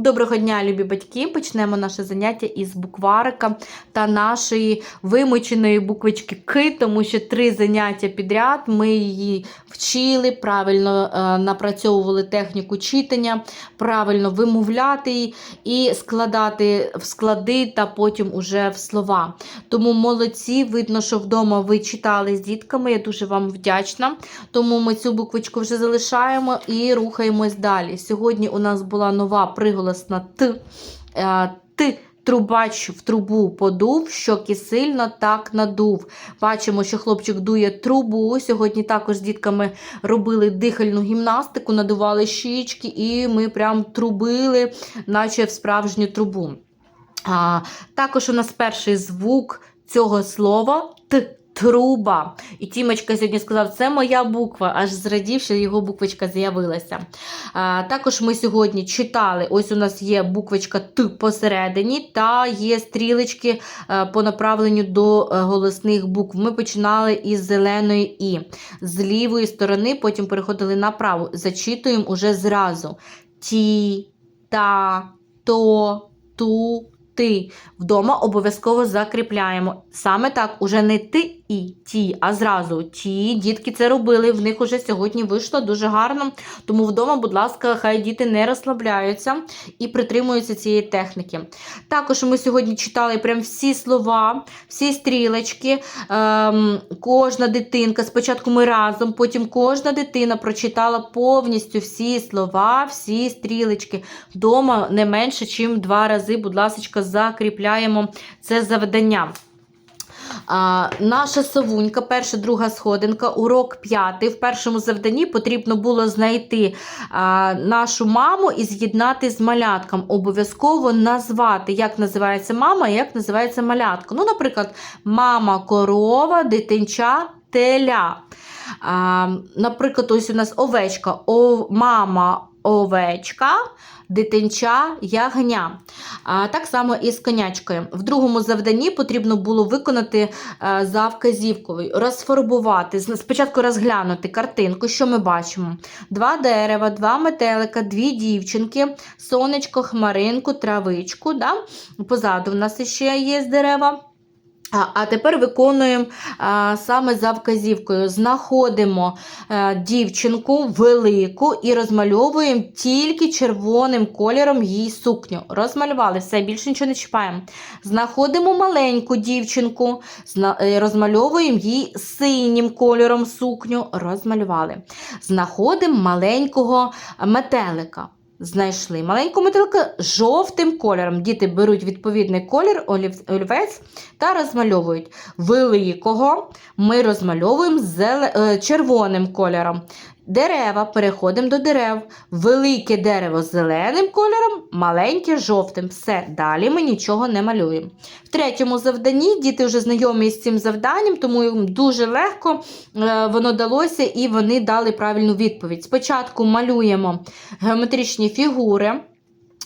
Доброго дня, любі батьки! Почнемо наше заняття із букварика та нашої вимученої буквочки К, тому що три заняття підряд ми її вчили, правильно е, напрацьовували техніку читання, правильно вимовляти її і складати в склади та потім уже в слова. Тому молодці, видно, що вдома ви читали з дітками. Я дуже вам вдячна. Тому ми цю буквочку вже залишаємо і рухаємось далі. Сьогодні у нас була нова приголосна Т. Е, Т. Трубач в трубу подув, щоки сильно так надув. Бачимо, що хлопчик дує трубу. Сьогодні також з дітками робили дихальну гімнастику, надували щічки, і ми прям трубили, наче в справжню трубу. А, Також у нас перший звук цього слова Т. Труба. І Тімочка сьогодні сказав, це моя буква, аж зрадів, що його буквочка з'явилася. А, Також ми сьогодні читали: ось у нас є буквочка Т посередині, та є стрілечки е, по направленню до е, голосних букв. Ми починали із зеленої І. З лівої сторони, потім переходили на праву. Зачитуємо уже зразу. Ті, та, то, ту. Ти вдома обов'язково закріпляємо. Саме так, уже не ти і ті, а зразу ті. Дітки це робили. В них уже сьогодні вийшло дуже гарно. Тому вдома, будь ласка, хай діти не розслабляються і притримуються цієї техніки. Також ми сьогодні читали прям всі слова, всі стрілочки. Ем, кожна дитинка. Спочатку ми разом, потім кожна дитина прочитала повністю всі слова, всі стрілочки. Вдома не менше, ніж два рази, будь ласка, закріпляємо це завдання. А, наша совунька, перша, друга сходинка, урок п'ятий. В першому завданні потрібно було знайти а, нашу маму і з'єднати з малятком. Обов'язково назвати, як називається мама і як називається малятка. Ну, наприклад, мама корова, дитинча, теля. А, наприклад, ось у нас овечка, о, мама овечка, дитинча ягня. А, так само і з конячкою. В другому завданні потрібно було виконати а, за вказівкою, розфарбувати, спочатку розглянути картинку, що ми бачимо. Два дерева, два метелика, дві дівчинки, сонечко, хмаринку, травичку. Да? Позаду в нас ще є дерева. А, тепер виконуємо саме за вказівкою. Знаходимо а, дівчинку велику і розмальовуємо тільки червоним кольором її сукню. Розмалювали, все, більше нічого не чіпаємо. Знаходимо маленьку дівчинку, е, розмальовуємо її синім кольором сукню. Розмалювали. Знаходимо маленького метелика. Знайшли маленьку метелика жовтим кольором. Діти беруть відповідний колір, олів- олівець та розмальовують. Великого ми розмальовуємо е, червоним кольором. Дерева переходимо до дерев. Велике дерево зеленим кольором, маленьке жовтим. Все, далі ми нічого не малюємо. В третьому завданні діти вже знайомі з цим завданням, тому їм дуже легко е, воно далося і вони дали правильну відповідь. Спочатку малюємо геометричні фігури.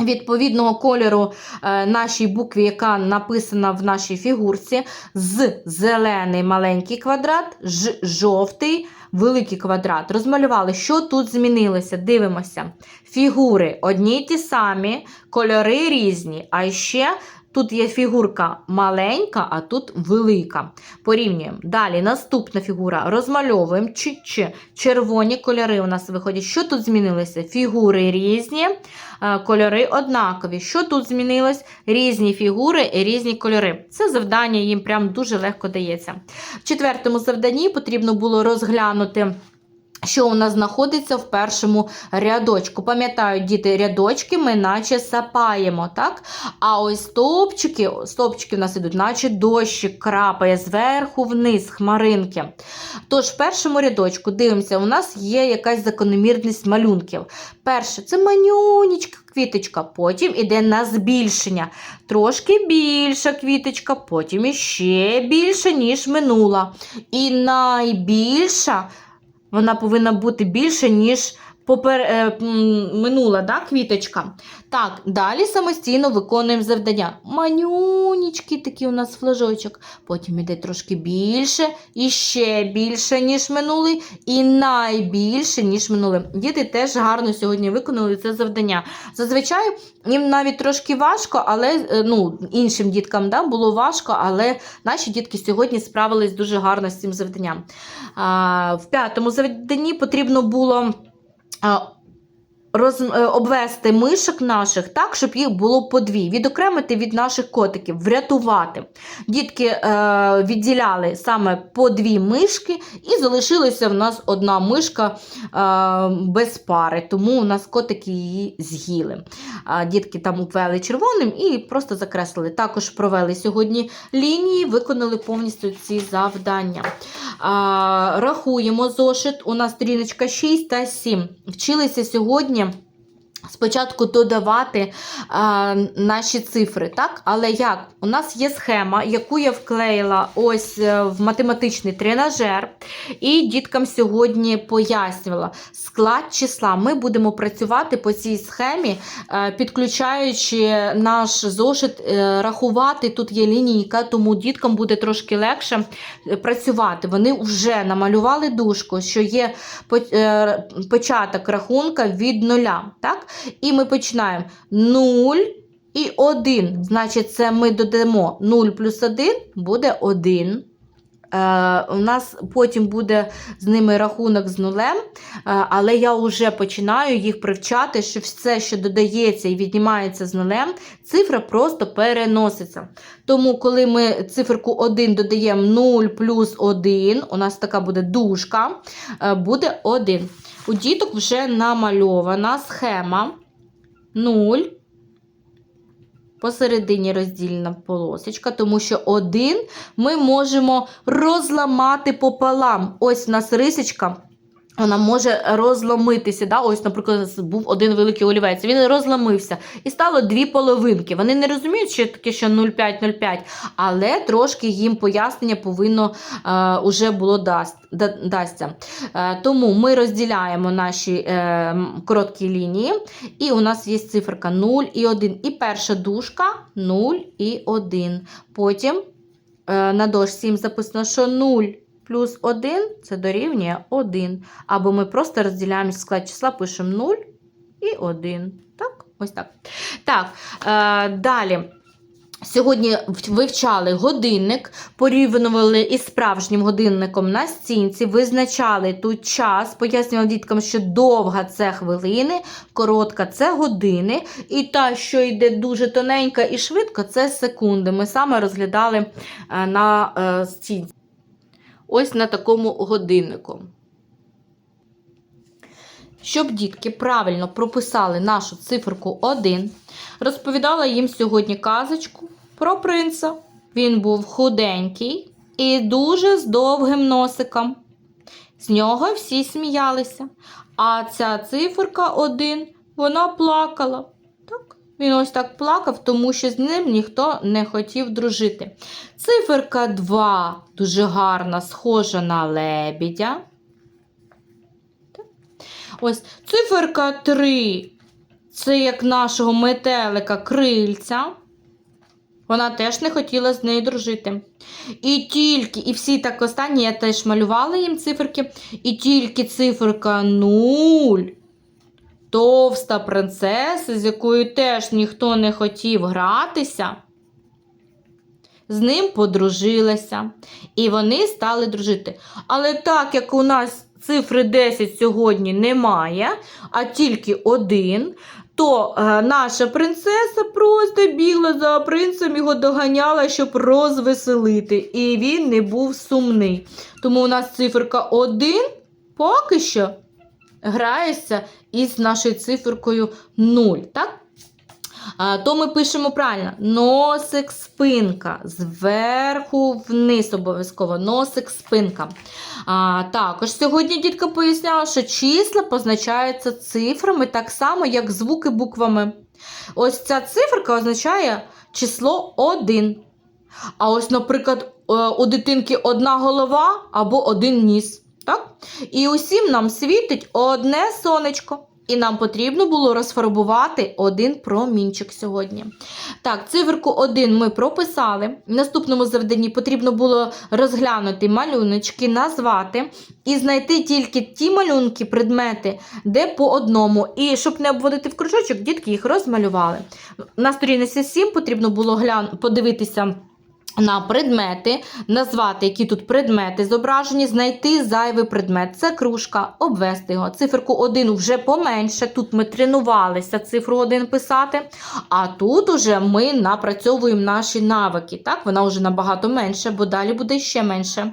Відповідного кольору е, нашій букві, яка написана в нашій фігурці, з зелений маленький квадрат, ж жовтий великий квадрат. Розмалювали, що тут змінилося. Дивимося. Фігури одні й ті самі, кольори різні. А ще тут є фігурка маленька, а тут велика. Порівнюємо. Далі наступна фігура. Розмальовуємо чи, чи червоні кольори у нас виходять. Що тут змінилося? Фігури різні, е, кольори однакові. Що тут змінилось? Різні фігури, і різні кольори. Це завдання їм прям дуже легко дається. В четвертому завданні потрібно було розглянути. Що у нас знаходиться в першому рядочку? Пам'ятають діти, рядочки ми наче сапаємо, так? А ось стовпчики, стовпчики у нас ідуть, наче дощик крапає зверху вниз, хмаринки. Тож, в першому рядочку дивимося, у нас є якась закономірність малюнків. Перше, це манюнічка квіточка, потім іде на збільшення. Трошки більша квіточка, потім іще більше, ніж минула. І найбільша вона повинна бути більше, ніж попер... е, минула да, квіточка. Так, далі самостійно виконуємо завдання. Манюнічки такий у нас флажочок. Потім іде трошки більше, і ще більше, ніж минулий, і найбільше, ніж минулий. Діти теж гарно сьогодні виконали це завдання. Зазвичай їм навіть трошки важко, але е, ну, іншим діткам да, було важко, але наші дітки сьогодні справились дуже гарно з цим завданням. А, в п'ятому завданні потрібно було. А, Роз, е, обвести мишок наших так, щоб їх було по дві, відокремити від наших котиків, врятувати. Дітки е, відділяли саме по дві мишки, і залишилася в нас одна мишка е, без пари, тому у нас котики її з'їли. А дітки там обвели червоним і просто закреслили. Також провели сьогодні лінії, виконали повністю ці завдання. А, рахуємо зошит. У нас сторіночка 6 та 7. Вчилися сьогодні. Спочатку додавати а, наші цифри, так? Але як? У нас є схема, яку я вклеїла ось е, в математичний тренажер, і діткам сьогодні пояснювала склад числа. Ми будемо працювати по цій схемі, е, підключаючи наш зошит, е, рахувати. Тут є лінійка, тому діткам буде трошки легше е, працювати. Вони вже намалювали дужку, що є по- е, початок рахунка від нуля. Так? І ми починаємо 0 і 1. Значить, це ми додамо 0 плюс 1 буде 1. Е, у нас потім буде з ними рахунок з нулем, е, але я вже починаю їх привчати, що все, що додається і віднімається з нулем, цифра просто переноситься. Тому, коли ми циферку 1 додаємо 0 плюс 1, у нас така буде дужка, е, буде 1. У діток вже намальована схема 0. Посередині роздільна полосочка, тому що один ми можемо розламати пополам. Ось у нас рисочка. Вона може розломитися. Да? Ось, наприклад, був один великий олівець. Він розломився і стало дві половинки. Вони не розуміють, що таке, що 0,5-0,5, але трошки їм пояснення повинно е, уже було дасть, да, дасться. Е, тому ми розділяємо наші е, короткі лінії, і у нас є циферка 0 і 1. І перша дужка 0 і 1. Потім е, на дошці їм записано, що 0 плюс 1 це дорівнює 1. Або ми просто розділяємо склад числа, пишемо 0 і 1. Так, ось так. Так, е, далі. Сьогодні вивчали годинник, порівнювали із справжнім годинником на стінці, визначали тут час, пояснювали діткам, що довга це хвилини, коротка це години, і та, що йде дуже тоненька і швидко, це секунди. Ми саме розглядали е, на е, стінці. Ось на такому годиннику. Щоб дітки правильно прописали нашу циферку 1, розповідала їм сьогодні казочку про принца. Він був худенький і дуже з довгим носиком. З нього всі сміялися. А ця циферка 1, вона плакала. Так? Він ось так плакав, тому що з ним ніхто не хотів дружити. Циферка 2 дуже гарна, схожа на лебідя. Ось циферка 3 це як нашого метелика крильця. Вона теж не хотіла з нею дружити. І тільки, і всі так останні, я теж малювала їм циферки, і тільки циферка 0. Товста принцеса, з якою теж ніхто не хотів гратися, з ним подружилася. І вони стали дружити. Але так як у нас цифри 10 сьогодні немає, а тільки один, то е, наша принцеса просто бігла за принцем, його доганяла, щоб розвеселити. І він не був сумний. Тому у нас циферка 1 поки що грається із нашою циферкою 0. Так? То ми пишемо правильно: носик, спинка. Зверху вниз обов'язково носик, спинка. А, також сьогодні дітка поясняла, що числа позначаються цифрами так само, як звуки буквами. Ось ця циферка означає число 1. А ось, наприклад, е, у дитинки одна голова або один ніс. Так? І усім нам світить одне сонечко. І нам потрібно було розфарбувати один промінчик сьогодні. Так, циферку 1 ми прописали. В наступному завданні потрібно було розглянути малюночки, назвати і знайти тільки ті малюнки, предмети, де по одному. І щоб не обводити в кружочок, дітки їх розмалювали. На сторінці 7 потрібно було подивитися. На предмети, назвати, які тут предмети зображені, знайти зайвий предмет. Це кружка, обвести його. Циферку 1 вже поменше. Тут ми тренувалися цифру 1 писати. А тут уже ми напрацьовуємо наші навики. Так, вона вже набагато менше, бо далі буде ще менше.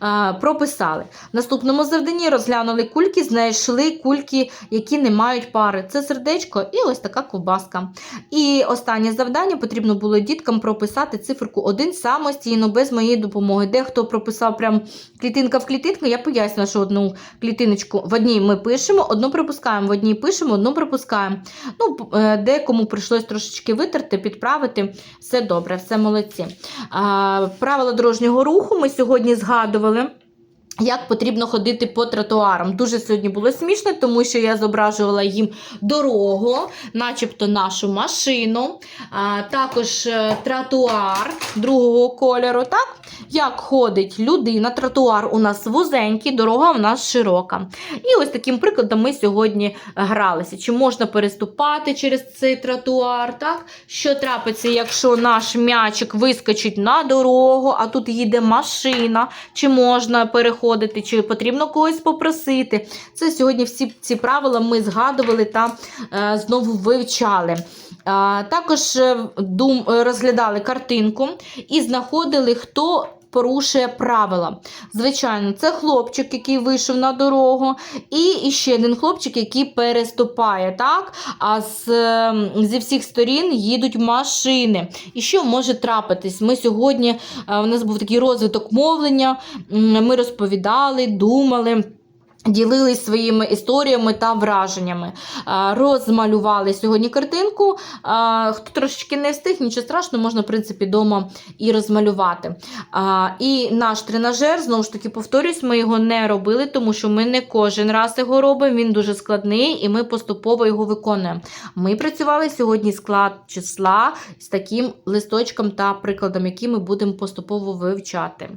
А, прописали. В наступному завданні розглянули кульки, знайшли кульки, які не мають пари. Це сердечко і ось така ковбаска. І останнє завдання потрібно було діткам прописати циферку 1 самостійно, без моєї допомоги. Дехто прописав прям клітинка в клітинку, я поясню, що одну клітиночку в одній ми пишемо, одну пропускаємо, в одній пишемо, одну пропускаємо. Ну, е, декому прийшлось трошечки витерти, підправити. Все добре, все молодці. Правила дорожнього руху ми сьогодні згадували. Як потрібно ходити по тротуарам. Дуже сьогодні було смішно, тому що я зображувала їм дорогу, начебто нашу машину, а, також е, тротуар другого кольору. Так? Як ходить людина, тротуар у нас вузенький, дорога у нас широка. І ось таким прикладом ми сьогодні гралися. Чи можна переступати через цей тротуар? Так? Що трапиться, якщо наш м'ячик вискочить на дорогу, а тут їде машина, чи можна переходити, чи потрібно когось попросити. Це сьогодні всі ці правила ми згадували та е, знову вивчали. А, також е, е, розглядали картинку і знаходили, хто порушує правила. Звичайно, це хлопчик, який вийшов на дорогу, і ще один хлопчик, який переступає. так? А з, е, зі всіх сторін їдуть машини. І що може трапитись? Ми сьогодні, е, у нас був такий розвиток мовлення, ми розповідали, думали. Ділились своїми історіями та враженнями. Розмалювали сьогодні картинку. Хто трошечки не встиг, нічого страшного, можна, в принципі, вдома і розмалювати. І наш тренажер, знову ж таки, повторюсь, ми його не робили, тому що ми не кожен раз його робимо. Він дуже складний і ми поступово його виконуємо. Ми працювали сьогодні склад числа з таким листочком та прикладом, який ми будемо поступово вивчати.